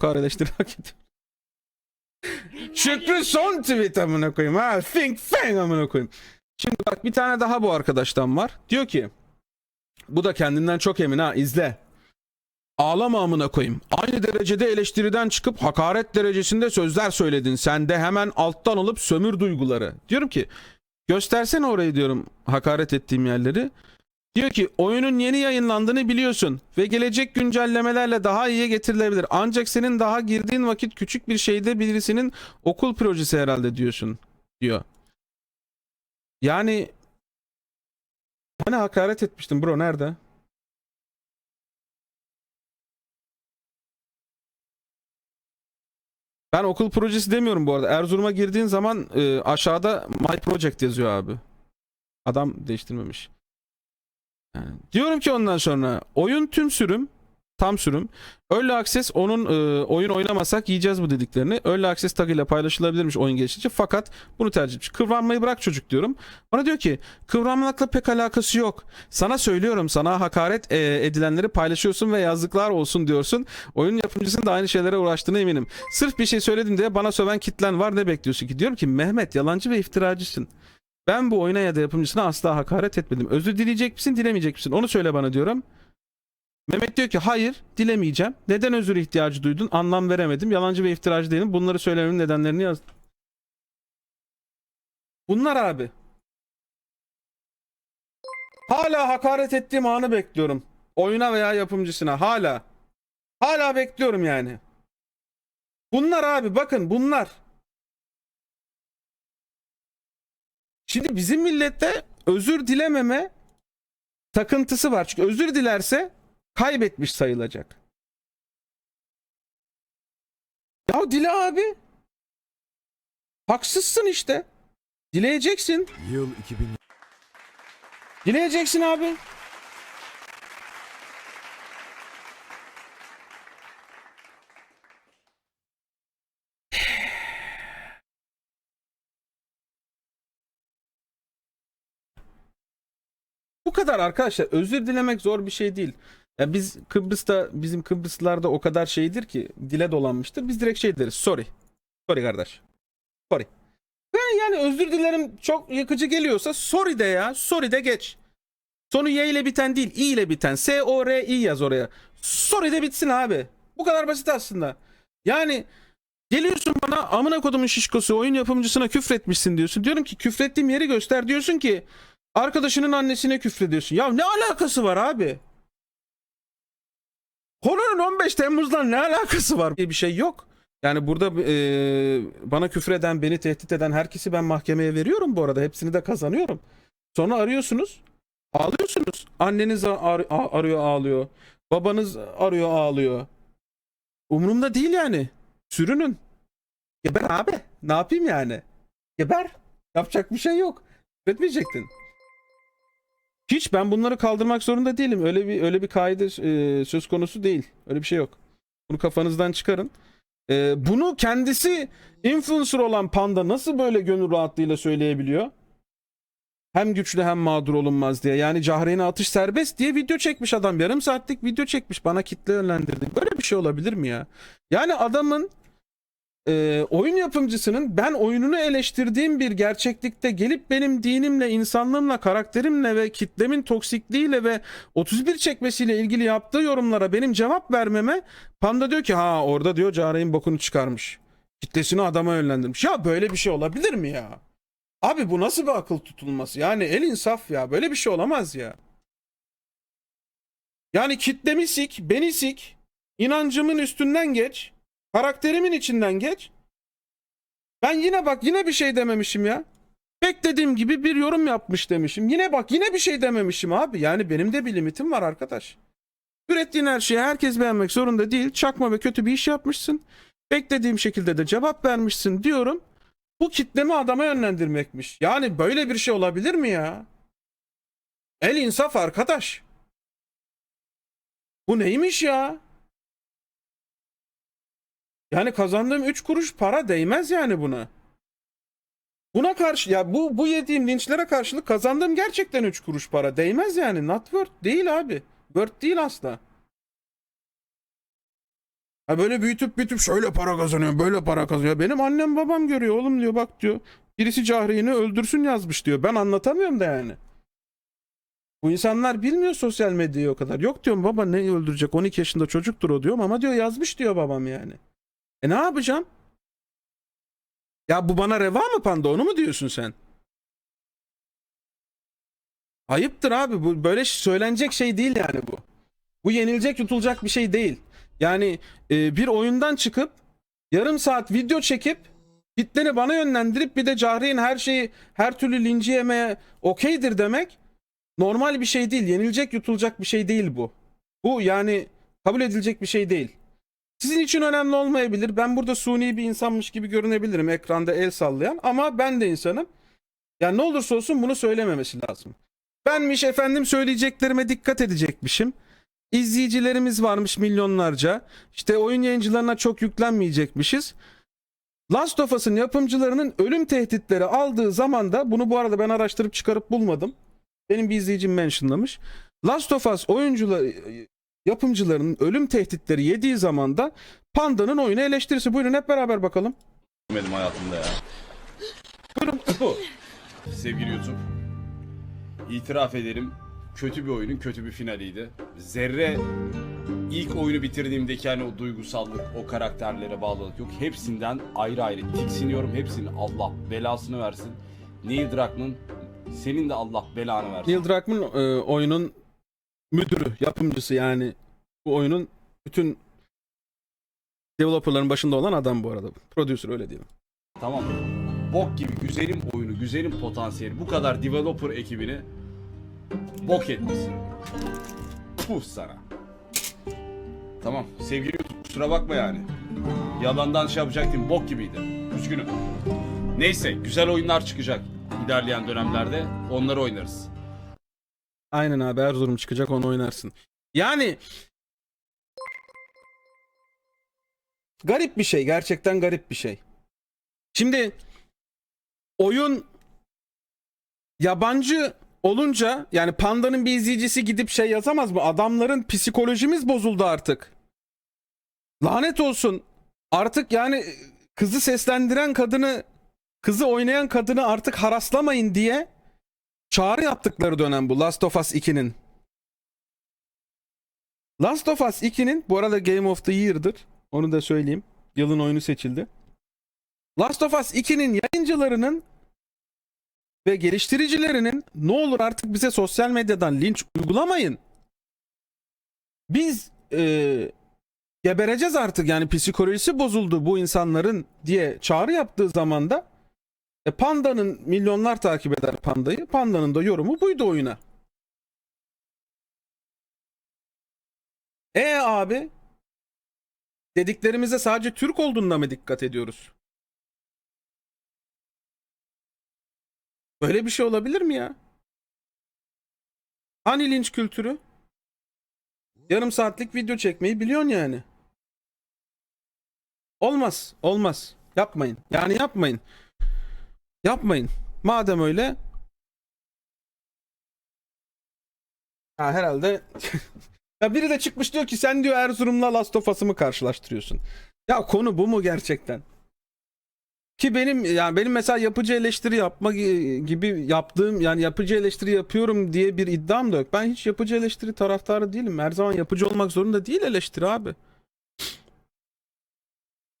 Kar eleştiri hak. Şükrü son tweet amına koyayım ha. Think fang amına koyayım. Şimdi bak bir tane daha bu arkadaştan var. Diyor ki bu da kendinden çok emin ha izle. Ağlama amına koyayım. Aynı derecede eleştiriden çıkıp hakaret derecesinde sözler söyledin. Sen de hemen alttan alıp sömür duyguları. Diyorum ki göstersene orayı diyorum hakaret ettiğim yerleri. Diyor ki oyunun yeni yayınlandığını biliyorsun ve gelecek güncellemelerle daha iyiye getirilebilir. Ancak senin daha girdiğin vakit küçük bir şeyde birisinin okul projesi herhalde diyorsun diyor. Yani hani hakaret etmiştim bro nerede? Ben okul projesi demiyorum bu arada. Erzurum'a girdiğin zaman e, aşağıda My Project yazıyor abi. Adam değiştirmemiş. Yani diyorum ki ondan sonra oyun tüm sürüm tam sürüm. Early Access onun e, oyun oynamasak yiyeceğiz bu dediklerini. Early Access tagıyla paylaşılabilirmiş oyun gelişince fakat bunu tercih etmiş. Kıvranmayı bırak çocuk diyorum. Bana diyor ki kıvranmakla pek alakası yok. Sana söylüyorum sana hakaret e, edilenleri paylaşıyorsun ve yazdıklar olsun diyorsun. Oyun yapımcısının da aynı şeylere uğraştığına eminim. Sırf bir şey söyledim diye bana söven kitlen var ne bekliyorsun ki? Diyorum ki Mehmet yalancı ve iftiracısın. Ben bu oyuna ya da yapımcısına asla hakaret etmedim. Özür dileyecek misin, dilemeyecek misin? Onu söyle bana diyorum. Mehmet diyor ki hayır dilemeyeceğim. Neden özür ihtiyacı duydun? Anlam veremedim. Yalancı ve iftiracı değilim. Bunları söylememin nedenlerini yazdım. Bunlar abi. Hala hakaret ettiğim anı bekliyorum. Oyuna veya yapımcısına hala. Hala bekliyorum yani. Bunlar abi bakın bunlar. Şimdi bizim millette özür dilememe takıntısı var. Çünkü özür dilerse kaybetmiş sayılacak. Ya dile abi. Haksızsın işte. Dileyeceksin. Yıl 2000 Dileyeceksin abi. Kadar arkadaşlar. Özür dilemek zor bir şey değil. Ya biz Kıbrıs'ta bizim Kıbrıslılarda o kadar şeydir ki dile dolanmıştır. Biz direkt şey deriz. Sorry. Sorry kardeş. Sorry. Ben yani özür dilerim çok yakıcı geliyorsa sorry de ya. Sorry de geç. Sonu Y ile biten değil, I ile biten. S O R I yaz oraya. Sorry de bitsin abi. Bu kadar basit aslında. Yani geliyorsun bana amına kodumun şişkosu oyun yapımcısına küfretmişsin diyorsun. Diyorum ki küfrettiğim yeri göster. Diyorsun ki arkadaşının annesine küfrediyorsun. Ya ne alakası var abi? Konunun 15 Temmuz'dan ne alakası var diye bir şey yok. Yani burada e, bana küfreden, beni tehdit eden herkesi ben mahkemeye veriyorum bu arada. Hepsini de kazanıyorum. Sonra arıyorsunuz. Ağlıyorsunuz. Anneniz ar- arıyor ağlıyor. Babanız arıyor ağlıyor. Umurumda değil yani. Sürünün. Geber abi. Ne yapayım yani? Geber. Yapacak bir şey yok. Etmeyecektin. Hiç ben bunları kaldırmak zorunda değilim. Öyle bir öyle bir kaide e, söz konusu değil. Öyle bir şey yok. Bunu kafanızdan çıkarın. E, bunu kendisi influencer olan Panda nasıl böyle gönül rahatlığıyla söyleyebiliyor? Hem güçlü hem mağdur olunmaz diye. Yani Cahreyn'e atış serbest diye video çekmiş adam. Yarım saatlik video çekmiş. Bana kitle yönlendirdi. Böyle bir şey olabilir mi ya? Yani adamın e, oyun yapımcısının ben oyununu eleştirdiğim bir gerçeklikte gelip benim dinimle, insanlığımla, karakterimle ve kitlemin toksikliğiyle ve 31 çekmesiyle ilgili yaptığı yorumlara benim cevap vermeme Panda diyor ki ha orada diyor Cahreyn bokunu çıkarmış. Kitlesini adama yönlendirmiş. Ya böyle bir şey olabilir mi ya? Abi bu nasıl bir akıl tutulması? Yani el insaf ya. Böyle bir şey olamaz ya. Yani kitlemi sik, beni sik, inancımın üstünden geç, karakterimin içinden geç. Ben yine bak yine bir şey dememişim ya. Beklediğim gibi bir yorum yapmış demişim. Yine bak yine bir şey dememişim abi. Yani benim de bir limitim var arkadaş. Ürettiğin her şeyi herkes beğenmek zorunda değil. Çakma ve kötü bir iş yapmışsın. Beklediğim şekilde de cevap vermişsin diyorum. Bu kitlemi adama yönlendirmekmiş. Yani böyle bir şey olabilir mi ya? El insaf arkadaş. Bu neymiş ya? Yani kazandığım 3 kuruş para değmez yani buna. Buna karşı ya bu bu yediğim linçlere karşılık kazandığım gerçekten 3 kuruş para değmez yani. Not worth değil abi. Worth değil asla. Ha böyle büyütüp büyütüp şöyle para kazanıyor, böyle para kazanıyor. Benim annem babam görüyor oğlum diyor bak diyor. Birisi Cahreyn'i öldürsün yazmış diyor. Ben anlatamıyorum da yani. Bu insanlar bilmiyor sosyal medyayı o kadar. Yok diyorum baba ne öldürecek 12 yaşında çocuktur o diyorum ama diyor yazmış diyor babam yani. E ne yapacağım? Ya bu bana reva mı panda onu mu diyorsun sen? Ayıptır abi bu böyle söylenecek şey değil yani bu. Bu yenilecek yutulacak bir şey değil. Yani e, bir oyundan çıkıp yarım saat video çekip kitleni bana yönlendirip bir de Cahre'nin her şeyi her türlü linci yemeye okeydir demek normal bir şey değil. Yenilecek yutulacak bir şey değil bu. Bu yani kabul edilecek bir şey değil. Sizin için önemli olmayabilir. Ben burada suni bir insanmış gibi görünebilirim ekranda el sallayan ama ben de insanım. Yani ne olursa olsun bunu söylememesi lazım. Benmiş efendim söyleyeceklerime dikkat edecekmişim. İzleyicilerimiz varmış milyonlarca. İşte oyun yayıncılarına çok yüklenmeyecekmişiz. Last of Us'ın yapımcılarının ölüm tehditleri aldığı zaman da bunu bu arada ben araştırıp çıkarıp bulmadım. Benim bir izleyicim mentionlamış. Last of Us oyuncular yapımcılarının ölüm tehditleri yediği zaman da Panda'nın oyunu eleştirisi. Buyurun hep beraber bakalım. görmedim hayatımda ya. Buyurun. Bu. Sevgili YouTube. itiraf ederim. Kötü bir oyunun kötü bir finaliydi. Zerre ilk oyunu bitirdiğimdeki hani o duygusallık, o karakterlere bağlılık yok. Hepsinden ayrı ayrı tiksiniyorum. Hepsinin Allah belasını versin. Neil Druckmann senin de Allah belanı versin. Neil Druckmann e, oyunun müdürü, yapımcısı yani bu oyunun bütün developerların başında olan adam bu arada. Producer öyle diyelim. Tamam? Bok gibi güzelim oyunu, güzelim potansiyeli, bu kadar developer ekibini bok etmişsin. Puh sana. Tamam sevgili kusura bakma yani. Yalandan şey yapacaktım bok gibiydi. Üzgünüm. Neyse güzel oyunlar çıkacak ilerleyen dönemlerde onları oynarız. Aynen abi Erzurum çıkacak onu oynarsın. Yani garip bir şey. Gerçekten garip bir şey. Şimdi oyun yabancı olunca yani Panda'nın bir izleyicisi gidip şey yazamaz mı? Adamların psikolojimiz bozuldu artık. Lanet olsun. Artık yani kızı seslendiren kadını kızı oynayan kadını artık haraslamayın diye çağrı yaptıkları dönem bu Last of Us 2'nin. Last of Us 2'nin bu arada Game of the Year'dır. Onu da söyleyeyim. Yılın oyunu seçildi. Last of Us 2'nin yayıncılarının ve geliştiricilerinin ne olur artık bize sosyal medyadan linç uygulamayın. Biz eee, gebereceğiz artık yani psikolojisi bozuldu bu insanların diye çağrı yaptığı zaman da e, Panda'nın milyonlar takip eder Panda'yı. Panda'nın da yorumu buydu oyuna. E abi dediklerimize sadece Türk olduğunda mı dikkat ediyoruz? Böyle bir şey olabilir mi ya? Hani linç kültürü? Yarım saatlik video çekmeyi biliyorsun yani. Olmaz, olmaz. Yapmayın. Yani yapmayın. Yapmayın. Madem öyle ya herhalde ya biri de çıkmış diyor ki sen diyor Erzurum'la Last of Us'ı karşılaştırıyorsun? Ya konu bu mu gerçekten? Ki benim yani benim mesela yapıcı eleştiri yapma gi- gibi yaptığım yani yapıcı eleştiri yapıyorum diye bir iddiam da yok. Ben hiç yapıcı eleştiri taraftarı değilim. Her zaman yapıcı olmak zorunda değil eleştiri abi.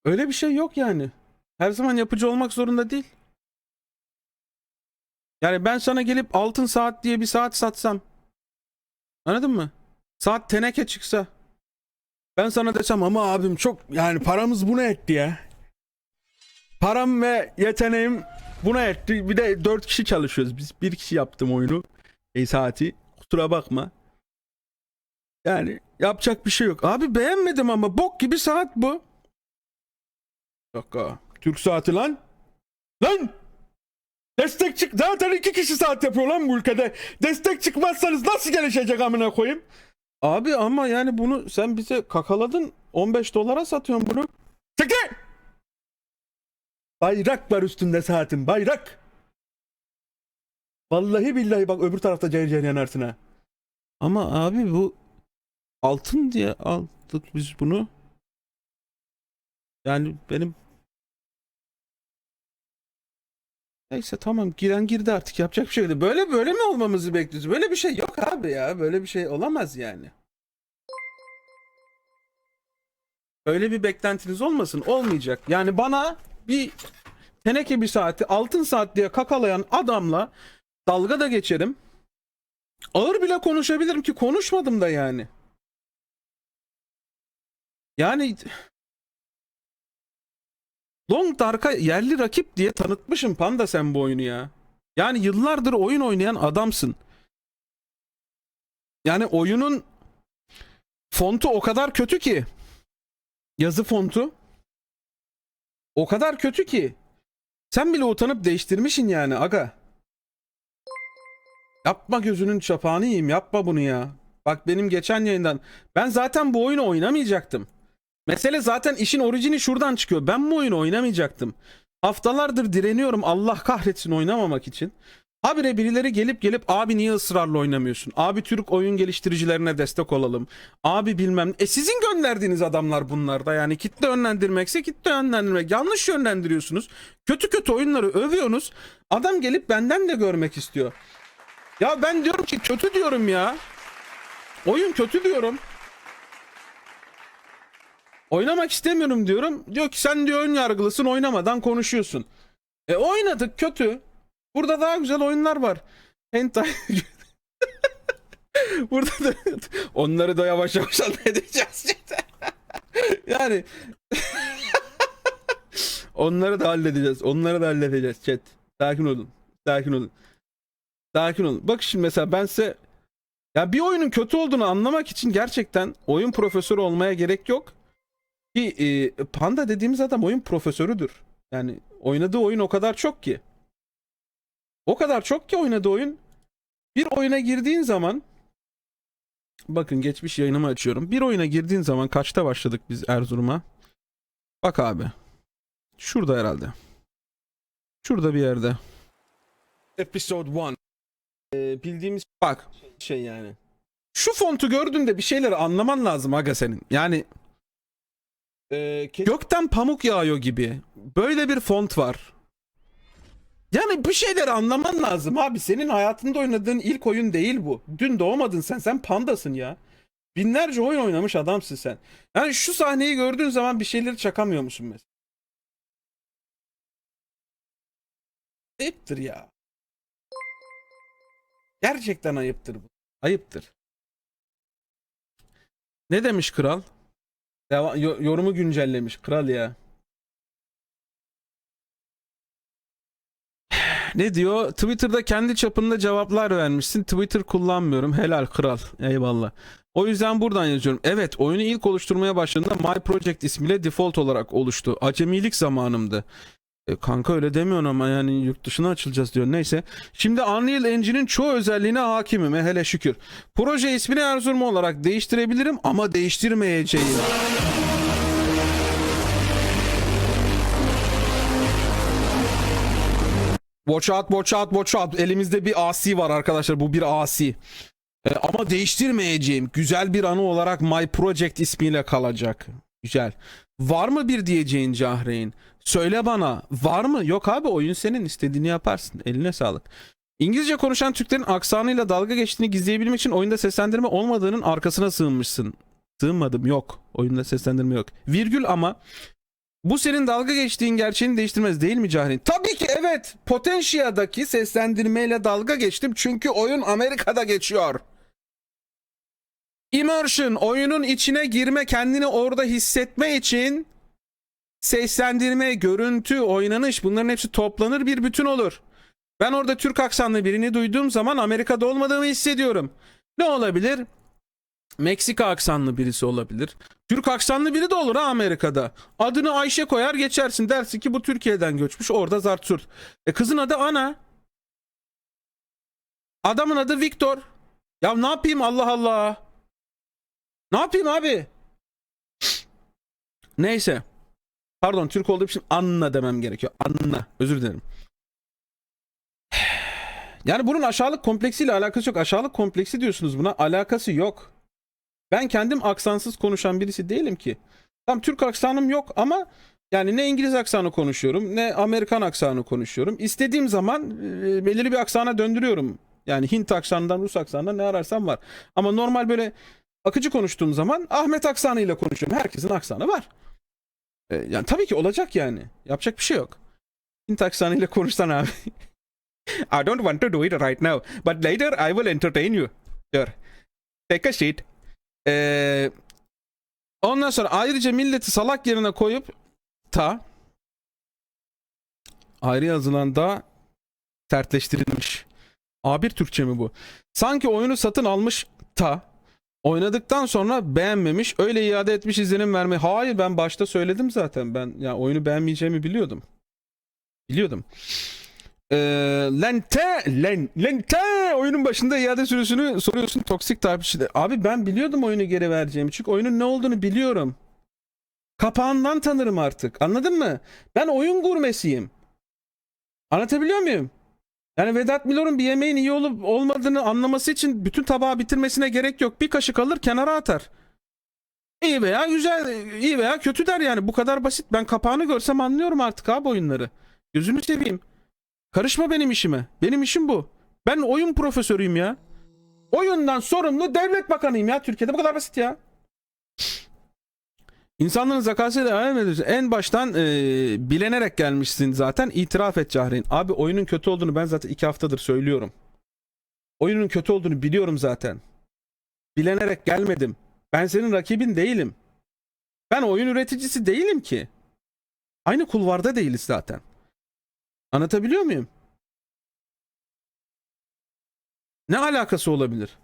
Öyle bir şey yok yani. Her zaman yapıcı olmak zorunda değil. Yani ben sana gelip altın saat diye bir saat satsam. Anladın mı? Saat teneke çıksa. Ben sana desem ama abim çok yani paramız buna etti ya. Param ve yeteneğim buna etti. Bir de dört kişi çalışıyoruz. Biz bir kişi yaptım oyunu. E saati. Kusura bakma. Yani yapacak bir şey yok. Abi beğenmedim ama bok gibi saat bu. Dakika. Türk saati lan. Lan! Destek çık. Zaten iki kişi saat yapıyor lan bu ülkede. Destek çıkmazsanız nasıl gelişecek amına koyayım? Abi ama yani bunu sen bize kakaladın. 15 dolara satıyorsun bunu. Çekil! Bayrak var üstünde saatin. Bayrak. Vallahi billahi bak öbür tarafta cayır cayır yanarsın ha. Ama abi bu altın diye aldık biz bunu. Yani benim Neyse tamam giren girdi artık yapacak bir şey yok. Böyle böyle mi olmamızı bekliyoruz? Böyle bir şey yok abi ya. Böyle bir şey olamaz yani. Öyle bir beklentiniz olmasın. Olmayacak. Yani bana bir teneke bir saati altın saat diye kakalayan adamla dalga da geçerim. Ağır bile konuşabilirim ki konuşmadım da yani. Yani Long Dark'a yerli rakip diye tanıtmışım Panda sen bu oyunu ya. Yani yıllardır oyun oynayan adamsın. Yani oyunun fontu o kadar kötü ki. Yazı fontu. O kadar kötü ki. Sen bile utanıp değiştirmişsin yani aga. Yapma gözünün çapağını yiyeyim yapma bunu ya. Bak benim geçen yayından ben zaten bu oyunu oynamayacaktım. Mesele zaten işin orijini şuradan çıkıyor. Ben bu oyunu oynamayacaktım. Haftalardır direniyorum Allah kahretsin oynamamak için. Habire birileri gelip gelip abi niye ısrarla oynamıyorsun? Abi Türk oyun geliştiricilerine destek olalım. Abi bilmem. E sizin gönderdiğiniz adamlar bunlar da yani kitle yönlendirmekse kitle yönlendirmek. Yanlış yönlendiriyorsunuz. Kötü kötü oyunları övüyorsunuz. Adam gelip benden de görmek istiyor. Ya ben diyorum ki kötü diyorum ya. Oyun kötü diyorum. Oynamak istemiyorum diyorum. Diyor ki sen diyor ön yargılısın oynamadan konuşuyorsun. E oynadık kötü. Burada daha güzel oyunlar var. Hentai. Burada da onları da yavaş yavaş halledeceğiz. yani onları da halledeceğiz. Onları da halledeceğiz chat. Sakin olun. Sakin olun. Sakin olun. Bak şimdi mesela ben size ya bir oyunun kötü olduğunu anlamak için gerçekten oyun profesörü olmaya gerek yok. Ki e, Panda dediğimiz adam oyun profesörüdür. Yani oynadığı oyun o kadar çok ki. O kadar çok ki oynadığı oyun. Bir oyuna girdiğin zaman bakın geçmiş yayınımı açıyorum. Bir oyuna girdiğin zaman kaçta başladık biz Erzurum'a? Bak abi. Şurada herhalde. Şurada bir yerde. Episode 1. Ee, bildiğimiz bak şey yani. Şu fontu gördüğünde bir şeyleri anlaman lazım aga senin. Yani ee, gökten pamuk yağıyor gibi. Böyle bir font var. Yani bir şeyleri anlaman lazım abi. Senin hayatında oynadığın ilk oyun değil bu. Dün doğmadın sen. Sen pandasın ya. Binlerce oyun oynamış adamsın sen. Yani şu sahneyi gördüğün zaman bir şeyleri çakamıyor musun mesela? Ayıptır ya. Gerçekten ayıptır bu. Ayıptır. Ne demiş kral? Deva- yo- yorumu güncellemiş kral ya. Ne diyor? Twitter'da kendi çapında cevaplar vermişsin. Twitter kullanmıyorum. Helal kral. Eyvallah. O yüzden buradan yazıyorum. Evet oyunu ilk oluşturmaya başladığında My Project ismiyle default olarak oluştu. Acemilik zamanımdı. E, kanka öyle demiyorsun ama yani yurt dışına açılacağız diyor. Neyse. Şimdi Unreal Engine'in çoğu özelliğine hakimim. e, Hele şükür. Proje ismini Erzurum olarak değiştirebilirim ama değiştirmeyeceğim. Watch out, watch out, watch out. Elimizde bir asi var arkadaşlar. Bu bir asi. E, ama değiştirmeyeceğim. Güzel bir anı olarak My Project ismiyle kalacak. Güzel. Var mı bir diyeceğin Cahreyn? Söyle bana. Var mı? Yok abi oyun senin. istediğini yaparsın. Eline sağlık. İngilizce konuşan Türklerin aksanıyla dalga geçtiğini gizleyebilmek için oyunda seslendirme olmadığının arkasına sığınmışsın. Sığınmadım. Yok. Oyunda seslendirme yok. Virgül ama bu senin dalga geçtiğin gerçeğini değiştirmez değil mi Cahreyn? Tabii ki evet. Potentia'daki seslendirmeyle dalga geçtim çünkü oyun Amerika'da geçiyor. Immersion, oyunun içine girme, kendini orada hissetme için seslendirme, görüntü, oynanış bunların hepsi toplanır bir bütün olur. Ben orada Türk aksanlı birini duyduğum zaman Amerika'da olmadığımı hissediyorum. Ne olabilir? Meksika aksanlı birisi olabilir. Türk aksanlı biri de olur ha Amerika'da. Adını Ayşe koyar geçersin dersin ki bu Türkiye'den göçmüş orada Zartsurt. E kızın adı Ana. Adamın adı Viktor. Ya ne yapayım Allah Allah. Ne yapayım abi? Neyse. Pardon Türk olduğum için Anna demem gerekiyor. Anna. Özür dilerim. Yani bunun aşağılık kompleksiyle alakası yok. Aşağılık kompleksi diyorsunuz buna. Alakası yok. Ben kendim aksansız konuşan birisi değilim ki. Tam Türk aksanım yok ama yani ne İngiliz aksanı konuşuyorum ne Amerikan aksanı konuşuyorum. İstediğim zaman e, belirli bir aksana döndürüyorum. Yani Hint aksanından Rus aksanından ne ararsam var. Ama normal böyle akıcı konuştuğum zaman Ahmet aksanıyla konuşuyorum. Herkesin aksanı var. E, yani tabii ki olacak yani. Yapacak bir şey yok. Hint aksanıyla konuşsan abi. I don't want to do it right now. But later I will entertain you. Sure. Take a seat. Ee, ondan sonra ayrıca milleti salak yerine koyup ta ayrı yazılan da sertleştirilmiş. A1 Türkçe mi bu? Sanki oyunu satın almış ta oynadıktan sonra beğenmemiş öyle iade etmiş izlenim verme. Hayır ben başta söyledim zaten ben ya oyunu beğenmeyeceğimi biliyordum. Biliyordum. Ee, lente, len, lente oyunun başında iade sürüsünü soruyorsun toksik takipçide. Abi ben biliyordum oyunu geri vereceğimi. Çünkü oyunun ne olduğunu biliyorum. Kapağından tanırım artık. Anladın mı? Ben oyun gurmesiyim. Anlatabiliyor muyum? Yani Vedat Milor'un bir yemeğin iyi olup olmadığını anlaması için bütün tabağı bitirmesine gerek yok. Bir kaşık alır kenara atar. İyi veya güzel, iyi veya kötü der yani. Bu kadar basit. Ben kapağını görsem anlıyorum artık abi oyunları. Gözünü seveyim. Karışma benim işime. Benim işim bu. Ben oyun profesörüyüm ya. Oyundan sorumlu devlet bakanıyım ya Türkiye'de. Bu kadar basit ya. İnsanların zakasıyla ediyorsun. En baştan e, bilenerek gelmişsin zaten. İtiraf et Cahreyn. Abi oyunun kötü olduğunu ben zaten iki haftadır söylüyorum. Oyunun kötü olduğunu biliyorum zaten. Bilenerek gelmedim. Ben senin rakibin değilim. Ben oyun üreticisi değilim ki. Aynı kulvarda değiliz zaten. Anlatabiliyor muyum? Ne alakası olabilir?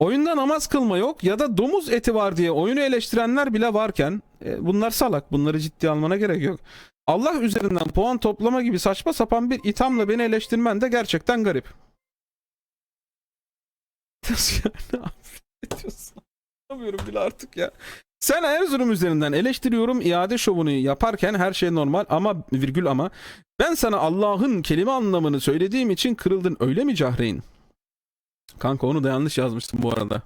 Oyunda namaz kılma yok ya da domuz eti var diye oyunu eleştirenler bile varken e, bunlar salak. Bunları ciddiye almana gerek yok. Allah üzerinden puan toplama gibi saçma sapan bir ithamla beni eleştirmen de gerçekten garip. Yani? Anlamıyorum bile artık ya. Sen Erzurum üzerinden eleştiriyorum iade şovunu yaparken her şey normal ama virgül ama ben sana Allah'ın kelime anlamını söylediğim için kırıldın öyle mi Cahreyn? Kanka onu da yanlış yazmıştım bu arada.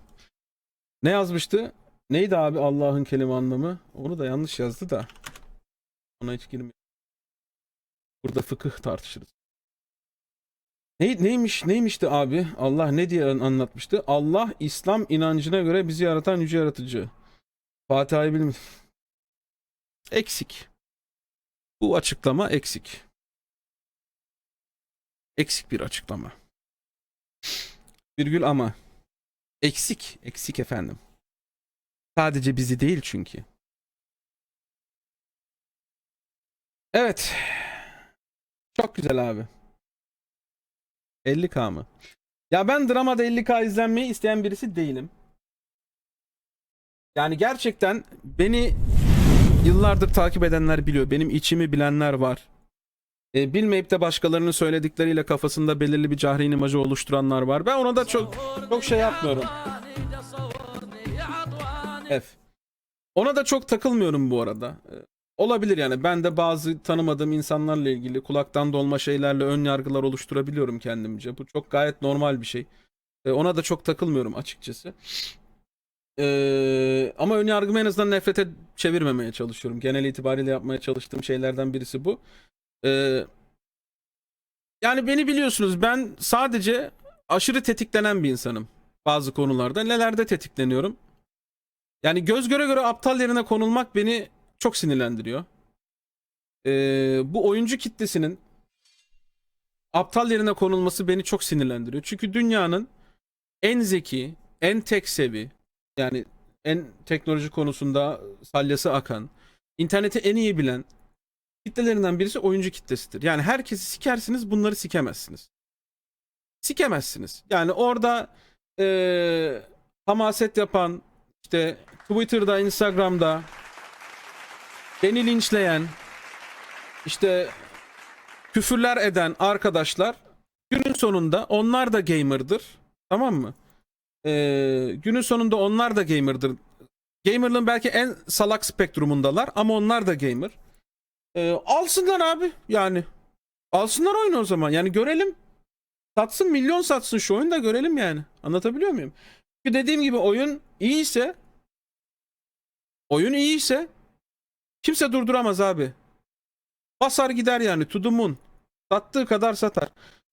Ne yazmıştı? Neydi abi Allah'ın kelime anlamı? Onu da yanlış yazdı da. Ona hiç girmiyor. Burada fıkıh tartışırız. Ne, neymiş neymişti abi? Allah ne diye anlatmıştı? Allah İslam inancına göre bizi yaratan yüce yaratıcı. Fatiha'yı bilmiyorum. Eksik. Bu açıklama eksik. Eksik bir açıklama. Virgül ama. Eksik. Eksik efendim. Sadece bizi değil çünkü. Evet. Çok güzel abi. 50k mı? Ya ben dramada 50k izlenmeyi isteyen birisi değilim. Yani gerçekten beni yıllardır takip edenler biliyor. Benim içimi bilenler var. E, bilmeyip de başkalarının söyledikleriyle kafasında belirli bir cahreyn imajı oluşturanlar var. Ben ona da çok çok şey yapmıyorum. F. Ona da çok takılmıyorum bu arada. E, olabilir yani. Ben de bazı tanımadığım insanlarla ilgili kulaktan dolma şeylerle ön yargılar oluşturabiliyorum kendimce. Bu çok gayet normal bir şey. E, ona da çok takılmıyorum açıkçası. Ee, ama ön yargımı en azından nefrete çevirmemeye çalışıyorum. Genel itibariyle yapmaya çalıştığım şeylerden birisi bu. Ee, yani beni biliyorsunuz ben sadece aşırı tetiklenen bir insanım bazı konularda. Nelerde tetikleniyorum? Yani göz göre göre aptal yerine konulmak beni çok sinirlendiriyor. Ee, bu oyuncu kitlesinin aptal yerine konulması beni çok sinirlendiriyor. Çünkü dünyanın en zeki, en tek sevi, yani en teknoloji konusunda salyası akan, interneti en iyi bilen kitlelerinden birisi oyuncu kitlesidir. Yani herkesi sikersiniz bunları sikemezsiniz. Sikemezsiniz. Yani orada eee hamaset yapan işte Twitter'da, Instagram'da beni linçleyen işte küfürler eden arkadaşlar günün sonunda onlar da gamer'dır. Tamam mı? Ee, günün sonunda onlar da gamer'dır. Gamer'lığın belki en salak spektrumundalar ama onlar da gamer. Ee, alsınlar abi yani. Alsınlar oyunu o zaman. Yani görelim. Satsın milyon satsın şu oyunu da görelim yani. Anlatabiliyor muyum? Çünkü dediğim gibi oyun iyiyse Oyun iyiyse kimse durduramaz abi. Basar gider yani to the moon. Sattığı kadar satar.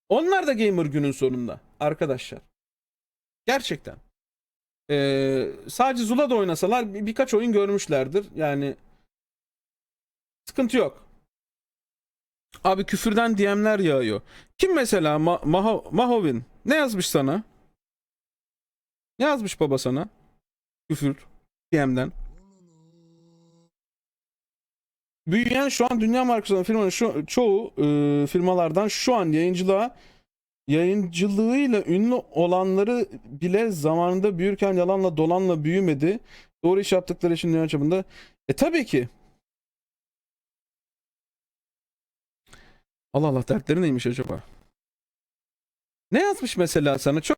Onlar da gamer günün sonunda arkadaşlar. Gerçekten. Ee, sadece Zula'da oynasalar bir- birkaç oyun görmüşlerdir. Yani sıkıntı yok. Abi küfürden DM'ler yağıyor. Kim mesela Ma- Maho- Mahovin? Ne yazmış sana? Ne yazmış baba sana? Küfür DM'den. Büyüyen şu an dünya markası olan firmanın şu, çoğu e, firmalardan şu an yayıncılığa yayıncılığıyla ünlü olanları bile zamanında büyürken yalanla dolanla büyümedi. Doğru iş yaptıkları için dünya çapında. E tabii ki. Allah Allah dertleri neymiş acaba? Ne yazmış mesela sana? Çok